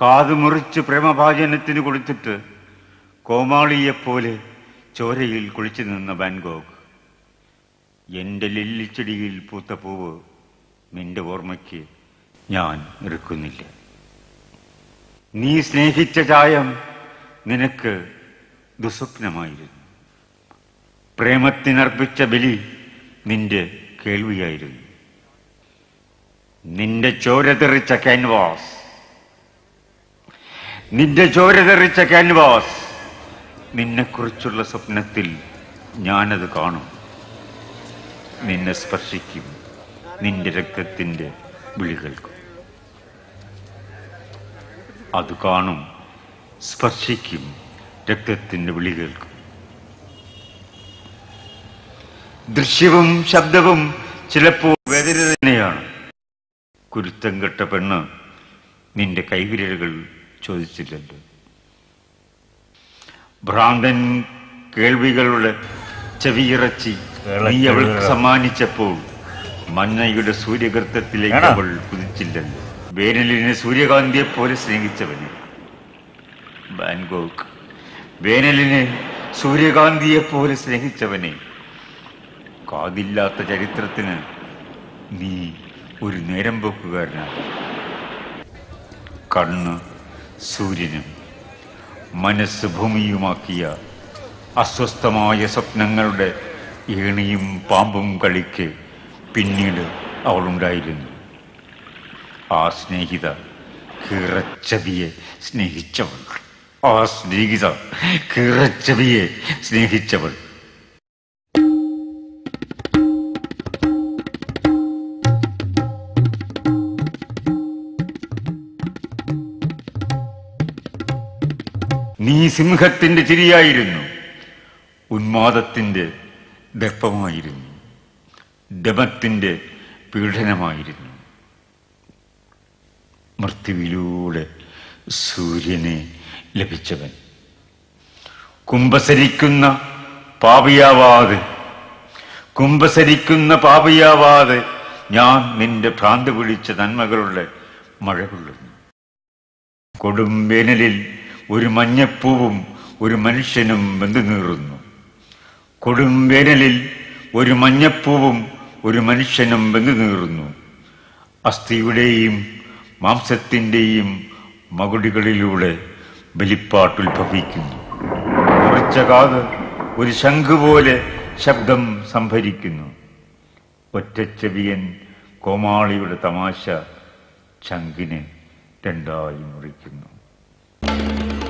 കാതുമുറിച്ച് പ്രേമഭാജനത്തിന് കൊടുത്തിട്ട് കോമാളിയെപ്പോലെ ചോരയിൽ കുളിച്ചു നിന്ന ബാൻഗോഗ് എന്റെ ലില്ലിച്ചെടിയിൽ പൂത്ത പൂവ് നിന്റെ ഓർമ്മയ്ക്ക് ഞാൻ ഇറുക്കുന്നില്ല നീ സ്നേഹിച്ച ചായം നിനക്ക് ദുസ്വപ്നമായിരുന്നു. പ്രേമത്തിനർപ്പിച്ച ബലി നിന്റെ കേൾവിയായിരുന്നു. നിന്റെ ചോര തെറിച്ച ക്യാൻവാസ് നിന്റെ ചോര തെറിച്ച ക്യാൻവാസ് നിന്നെക്കുറിച്ചുള്ള സ്വപ്നത്തിൽ ഞാനത് കാണും. നിന്നെ സ്പർശിക്കും. നിന്റെ രക്തത്തിന്റെ വിളികൾക്കും. അത് കാണും സ്പർശിക്കും രക്തത്തിന്റെ വിളികൾക്കും. ദൃശ്യവും ശബ്ദവും ചിലപ്പോൾ വേദന തന്നെയാണ് കുരുത്തം കെട്ട പെണ്ണ് നിന്റെ കൈവിരലുകൾ ചോദിച്ചില്ലല്ലോ ഭ്രാന്തൻ കേൾവികളുടെ ചെവിയിറച്ചി നീ അവൾക്ക് സമ്മാനിച്ചപ്പോൾ മഞ്ഞയുടെ സൂര്യകൃത്യത്തിലേക്ക്? അവൾ കുതിച്ചില്ലല്ലോ. വേനലിനെ സൂര്യകാന്തിയെ പോലെ സ്നേഹിച്ചവന്. ബാൻകോക്ക് വേനലിനെ സൂര്യകാന്തിയെ പോലെ സ്നേഹിച്ചവനെ. കാതില്ലാത്ത ചരിത്രത്തിന് നീ ഒരു നേരം പോക്കുകാരനാണ്. കണ്ണ് സൂര്യനും മനസ്സ് ഭൂമിയുമാക്കിയ അസ്വസ്ഥമായ സ്വപ്നങ്ങളുടെ ഏണിയും പാമ്പും കളിക്ക് പിന്നീട് അവളുണ്ടായിരുന്നു. ആ സ്നേഹിത കിറച്ചവിയെ സ്നേഹിച്ചവൾ. ആ സ്നേഹിത കിറച്ചവിയെ സ്നേഹിച്ചവൾ. നീ സിംഹത്തിന്റെ ചിരിയായിരുന്നു. ഉന്മാദത്തിന്റെ ദർപ്പമായിരുന്നു. ദമത്തിന്റെ പീഡനമായിരുന്നു. മൃത്യുവിലൂടെ സൂര്യനെ ലഭിച്ചവൻ. കുംഭസരിക്കുന്ന പാപിയാവാതെ കുംഭസരിക്കുന്ന പാപിയാവാതെ ഞാൻ നിന്റെ ഭ്രാന്ത് പിടിച്ച നന്മകളുടെ മഴ കൊള്ളുന്നു. കൊടും വേനലിൽ ഒരു മഞ്ഞപ്പൂവും ഒരു മനുഷ്യനും വെന്തു നീറുന്നു. കൊടും വേനലിൽ ഒരു മഞ്ഞപ്പൂവും ഒരു മനുഷ്യനും വെന്തു നീറുന്നു. അസ്ഥിയുടെയും മാംസത്തിന്റെയും മകുടികളിലൂടെ ബലിപ്പാട്ടുത്ഭവിക്കുന്നു. മുറിച്ച കാത് ഒരു ശംഖ് പോലെ ശബ്ദം സംഭരിക്കുന്നു. ഒറ്റച്ചെവിയൻ കോമാളിയുടെ തമാശ ചങ്കിനെ രണ്ടായി മുറിക്കുന്നു. Thank you.